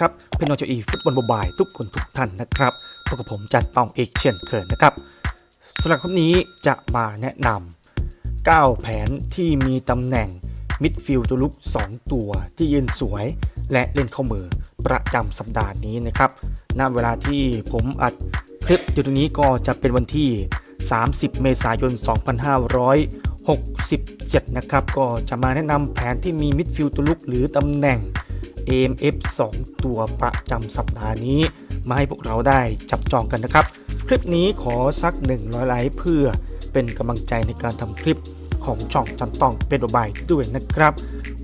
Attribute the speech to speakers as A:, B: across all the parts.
A: ครับเพนอเจอีฟุตบอลบายทุกคนทุกท่านนะครับพบกับผมจันต้องเอกเช่นเคยนะครับสำหรับคลิปนี้จะมาแนะนำ9 แผนที่มีตำแหน่งมิดฟิลด์ตัวลุก 2 ตัวที่ยืนสวยและเล่นเข้ามือประจำสัปดาห์นี้นะครับณเวลาที่ผมอัดคลิปอยู่ตรงนี้ก็จะเป็นวันที่ 30 เมษายน 2567 นะครับ ก็จะมาแนะนำแผนที่มีมิดฟิลด์ตัวลุกหรือตำแหน่ง AMF 2 ตัวประจำสัปดาห์นี้ มาให้พวกเราได้จับจองกันนะครับ คลิปนี้ขอสัก 100 ไลค์เพื่อเป็นกำลังใจในการทำคลิปของช่องจันต้องเป็นบายด้วยนะครับ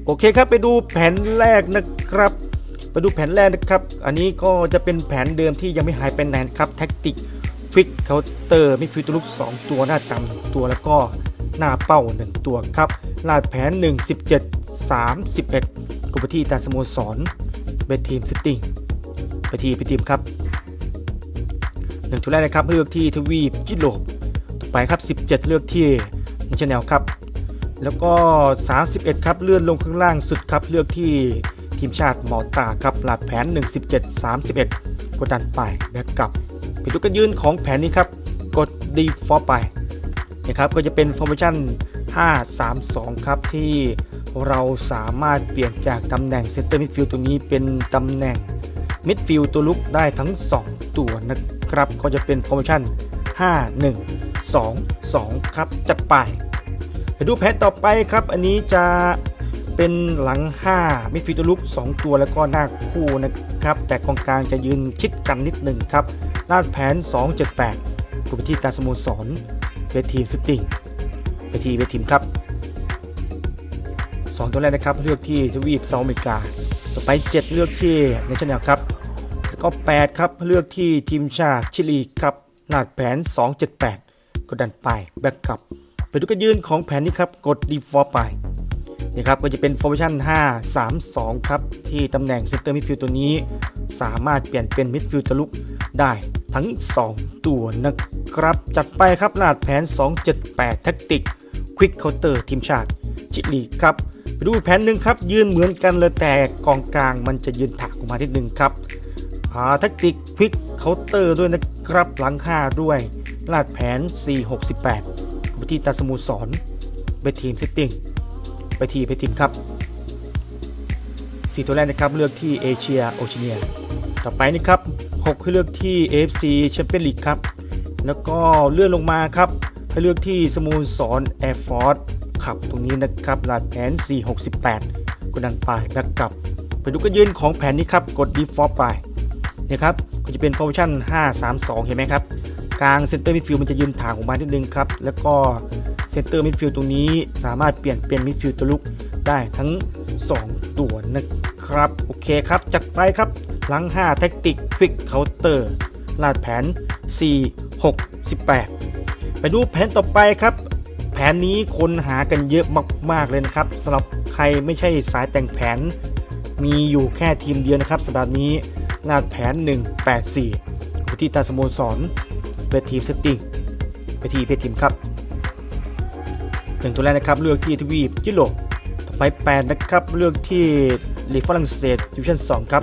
A: โอเคครับไปดูแผนแรกนะครับไปดูแผนแรกนะครับ อันนี้ก็จะเป็นแผนเดิมที่ยังไม่หายไปไหนนครับแท็กติกควิกเคาน์เตอร์มิฟิลด์ตัวลุก2 ตัวหน้าต่ำหนึ่งตัวแล้วก็หน้าเป้า 1 ตัวครับลาดแผน 1 17 31 กุปที่ตาสโมสรเบททีมซิตี้ไปทีไปทีมครับหนึ่งตัวแรกนะครับเลือกที่ทวีปยุโรปต่อไปครับ 17 เลือกที่นิชแนลครับ แล้วก็ 31 ครับเลื่อนลงข้างล่างสุดครับเลือกที่ทีมชาติมอลตาครับหลัดแผน 117 31 กดดันไปแบ็กกลับไปดูกันยืนของแผนนี้ครับ กดดีฟอร์ไปนะครับก็จะเป็นฟอร์เมชั่น 532 ครับที่ เราสามารถเปลี่ยนจากตำแหน่งเซนเตอร์มิดฟิลด์ตัวนี้เป็นตำแหน่งมิดฟิลด์ตัวลุกได้ทั้ง 2 ตัวนะครับ ก็จะเป็นฟอร์มชั่น 5 1 2 2 ครับจัดไป ไปดูแผนต่อไปครับ อันนี้จะเป็นหลัง 5 มิดฟิลด์ตัวลุก 2 ตัวแล้วก็หน้าคู่นะครับ แต่กองกลางจะยืนชิดกันนิดหนึ่งครับลาดแผน 278กูไปที่ตาสโมสรเวททีมซิตี้เวทีเวททีมครับ ตัวแรกนะครับ เลือกที่ทวีปเซาท์อเมริกา ต่อไป 7 เลือกที่เนชนแนลครับแล้วก็8ครับเลือกที่ทีมชาติชิลีครับหลาดแผน 278 กดดันไปแบ็กกลับไปดูกันยืนของแผนนี้ครับกด default ไปนี่ครับก็จะเป็น formation 5 3 2 ครับ ที่ตำแหน่ง center midfield ตัวนี้ สามารถเปลี่ยนเป็น midfield ทะลุได้ทั้ง 2 ตัวนะครับ จัดไปครับหลาดแผน 278 แท็กติก quick counter ทีมชาติชิลีครับ ไปดูแผนหนึ่งครับ ยืนเหมือนกันเลยแต่กองกลางมันจะยืนถักออกมาทีหนึ่งครับหาแท็กติก quick counter ด้วยนะครับหลัง5ด้วยลาดแผน 468ไปที่ตาสมูสรไปทีมซิตี้งไปทีไปทีมครับสี่ตัวแรกนะครับเลือกที่เอเชียโอเชียต่อไปนะครับ6ให้เลือกที่ AFC แชมเปี้ยนลีกครับ แล้วก็เลื่อนลงมาครับให้เลือกที่สโมูสรแอร์ฟอร์ด ขับตรงนี้นะครับลาดแผน 468กดดันไปแบ็กกลับ ไปดูกันยืนของแผนนี้ครับ กด default ไปนะครับก็จะเป็น formation 532 เห็นไหมครับ กลางเซนเตอร์มิดฟิลด์มันจะยืนถางออกมานิดนึงครับ แล้วก็เซนเตอร์มิดฟิลด์ตรงนี้สามารถเปลี่ยนเป็นมิดฟิลด์ตัวลุกได้ทั้ง 2 ตัวนะครับ โอเคครับ จัดไปครับ หลัง 5 แท็กติกควิกเคาน์เตอร์ลาดแผน 4 6 18 ไปดูแผนต่อไปครับ แผนนี้คนหากันเยอะมาก ๆ เลยนะครับสำหรับใครไม่ใช่สายแต่งแผน มีอยู่แค่ทีมเดียวนะครับสัปดาห์นี้ลาดแผน 184อยู่ที่ตาสโมสรเวทีมเซตติ้งเวทีมเพจทีมครับหนึ่งตัวแรกนะครับเลือกที่ทวีปยุโรปต่อไป 8 นะครับเลือกที่ลีกฝรั่งเศสดิวิชั่น2ครับ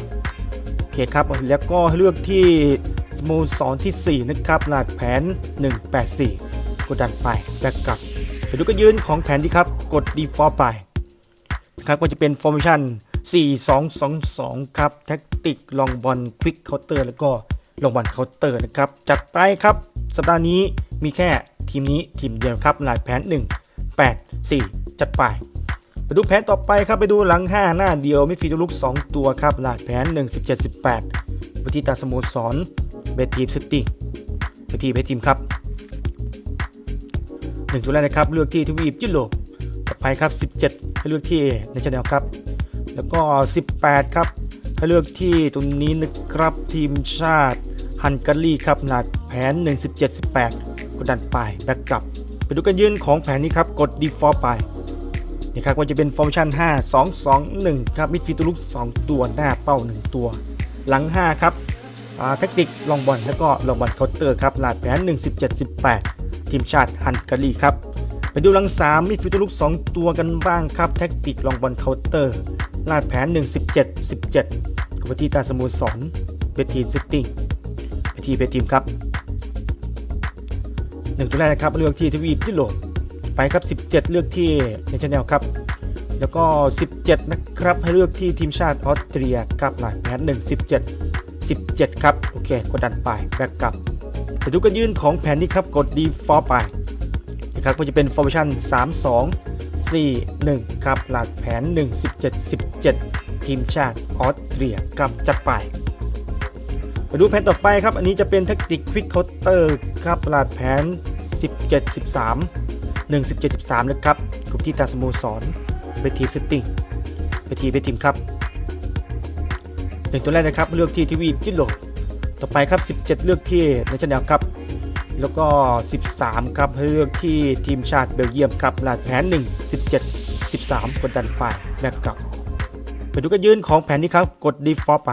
A: โอเคครับแล้วก็เลือกที่สโมสรที่ 4 นะครับลาดแผน 184กดดันไปแบกกลับ ไปดูกันยืนของแผนที่ครับ กด default ไปนะครับก็จะเป็น formation 4-2-2-2 ครับ แท็กติกลองบอลควิกเคาน์เตอร์แล้วก็ลงบอลเคาน์เตอร์นะครับ จัดไปครับ สัปดาห์นี้มีแค่ทีมนี้ทีมเดียวครับหลายแผน 1 8 4 จัดไปไปดูแผนต่อไปครับไปดูหลัง 5 หน้าเดียวม่ฟีดลุก 2 ตัวครับลายแผน 1 17 18ไปที่ตาสโมสรเบทีมซิตี้ไปที่เบทีมครับ 1ตัวแรกนะครับเลือกที่ทวีปยุโรปต่อไปครับ 17 ให้เลือกที่ในชาแนลครับ แล้วก็ 18 ครับ ให้เลือกที่ตรงนี้นะครับทีมชาติฮันการีครับหนาดแผน17-18 กดดันไปแบ็กกลับ ไปดูกันยืนของแผนนี้ครับ กด default ไปนี่ครับก็จะเป็น formation 5 2 2 1 ครับมิดฟิลด์ตัวลุก 2 ตัวหน้าเป้า 1 ตัว หลัง 5 ครับแท็กติกลองบอลแล้วก็ลองบอลเคาน์เตอร์ครับหลาดแผน17-18 ทีมชาติฮันการีครับไปดูหลัง 3 มิดฟิลด์ตัวลุก 2 ตัวกันบ้างครับ แท็กติกลองบอลเคาน์เตอร์ ลาดแผน 1 17 17กับที่ตาสโมสรเบทีมซิตี้ไปที่เบทีมครับหนึ่งตัวแรกนะครับเลือกที่ทวีปยุโรปไปครับ 17 เลือกที่ในชแนลครับ แล้วก็ 17 นะครับให้เลือกที่ทีมชาติออสเตรียครับลายแพ้1 17 17ครับ โอเคกดดันไปแบ็กกลับ ไปดูกันยื่นของแผนนี้ครับกด default ไปนะครับก็จะเป็น formation 3 2 4 1 ครับหลักแผน 1 17 17 ทีมชาติออสเตรียกับจัดไปไปดูแผนต่อไปครับ อันนี้จะเป็นแท็กติกควิกคาน์เตอร์ครับหลักแผน 17 13 1 17 13นะครับกลุ่มที่ตาสโมสรไปทีมซตติ้งไปทีมไปทีมครับหนึ่งตัวแรกนะครับเลือกที่ทีวีจิโล ต่อไปครับ 17 เลือกที่ในชแนลครับ แล้วก็ 13 ครับเลือกที่ทีมชาติเบลเยียมครับลาดแผน 1 17 13 กดดันไปแบ็กกลับไปดูกันยืนของแผนนี้ครับ กด default ไป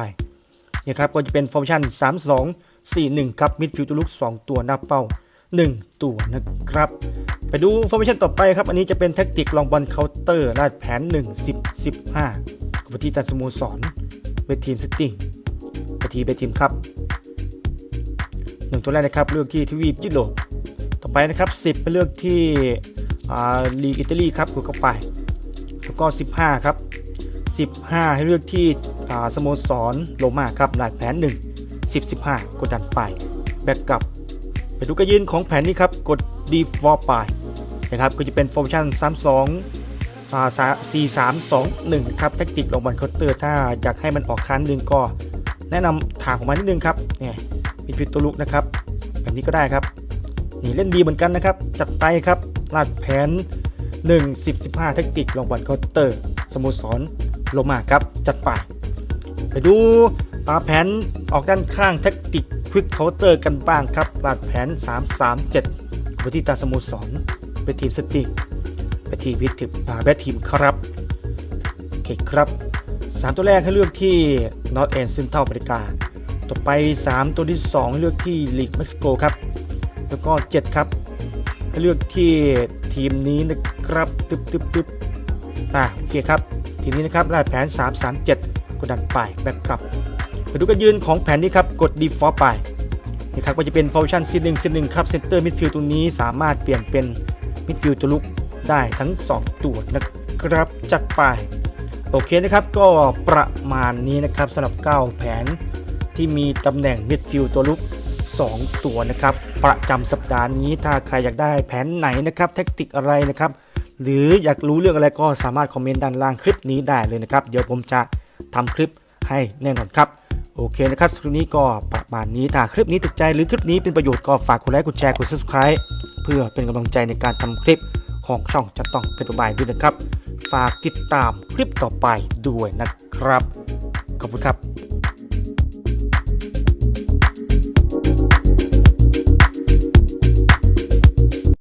A: นี่ครับก็จะเป็นฟอร์มชัน3 2 4 1 ครับมิดฟิลด์ตัวลุก 2 ตัวหน้าเป้า 1 ตัวนะครับ ไปดูฟอร์มชันต่อไปครับ อันนี้จะเป็นแท็กติกลองบอลเคาน์เตอร์ลาดแผน 1 10 15กับที่ตันสโมสรเวทีมซิตี้ไปทีไปทีมครับ หนึ่งตัวแรกนะครับเลือกที่ทวีปยุโรปต่อไปนะครับ10ไปเลือกที่อ่าลีกอิตาลีครับกดเข้าไป แล้วก็ 15 ครับ 15 ให้เลือกที่อ่าสโมสรโรม่าครับหลายแผน 1 10 15 กดดันไป แบ็กกลับไปดูกระยืนของแผนนี้ครับกด default ไปนะครับก็จะเป็น formation 3 2อ่า4 3 2 1ครับแท็กติกลงบอลเคาน์เตอร์ ถ้าอยากให้มันออกคันหนึ่งก็แนะนำถางออกมานิดนึงครับเนี่ย มีฟิตตลุกนะครับแบบนี้ก็ได้ครับนี่เล่นดีเหมือนกันนะครับ จัดไปครับลาดแผน 1 10 15 แท็กติกลงบอลเคาน์เตอร์ สโมสรโลมาครับ จัดไป ไปดูปาแผนออกด้านข้างแท็กติกควิกเคาน์เตอร์กันบ้างครับลาดแผน 3 3 7ไปที่ตาสโมสรไปทีมสติไปทีมพิทิพาแบททีมครับโอเคครับ 3 ตัวแรกให้เลือกที่ North End Central อเมริกา ต่อไป 3 ตัวที่2ให้เลือกที่ลีกเม็กซิโกครับ แล้วก็ 7 ครับให้เลือกที่ทีมนี้นะครับตึ๊บตึ๊บตึ๊บอ่าโอเคครับ ทีมนี้นะครับรายแผน 3 3 7 กดดันไปแบ็กกลับไปดูกันยืนของแผนนี้ครับ กด default ไปนี่ครับก็จะเป็น function C1 C1 ครับ center midfield ตรงนี้สามารถเปลี่ยนเป็น midfield ตัวลุกได้ทั้ง 2 ตัวนะครับจัดไป โอเคนะครับก็ประมาณนี้นะครับสำหรับ 9 แผน ที่มีตำแหน่ง midfield ตัวลุก 2 ตัวนะครับ ประจำสัปดาห์นี้ถ้าใครอยากได้แผนไหนนะครับ แท็กติกอะไรนะครับ หรืออยากรู้เรื่องอะไรก็สามารถคอมเมนต์ด้านล่างคลิปนี้ได้เลยนะครับ เดี๋ยวผมจะทำคลิปให้แน่นอนครับ โอเคนะครับคลิปนี้ก็ประมาณนี้ถ้าคลิปนี้ถูกใจหรือคลิปนี้เป็นประโยชน์ก็ฝากกดไลค์กดแชร์กด subscribe เพื่อเป็นกำลังใจในการทำคลิปของช่องจะต้องเป็นตัวบายด้วยนะครับ ฝากติดตามคลิปต่อไปด้วยนะครับ ขอบคุณครับ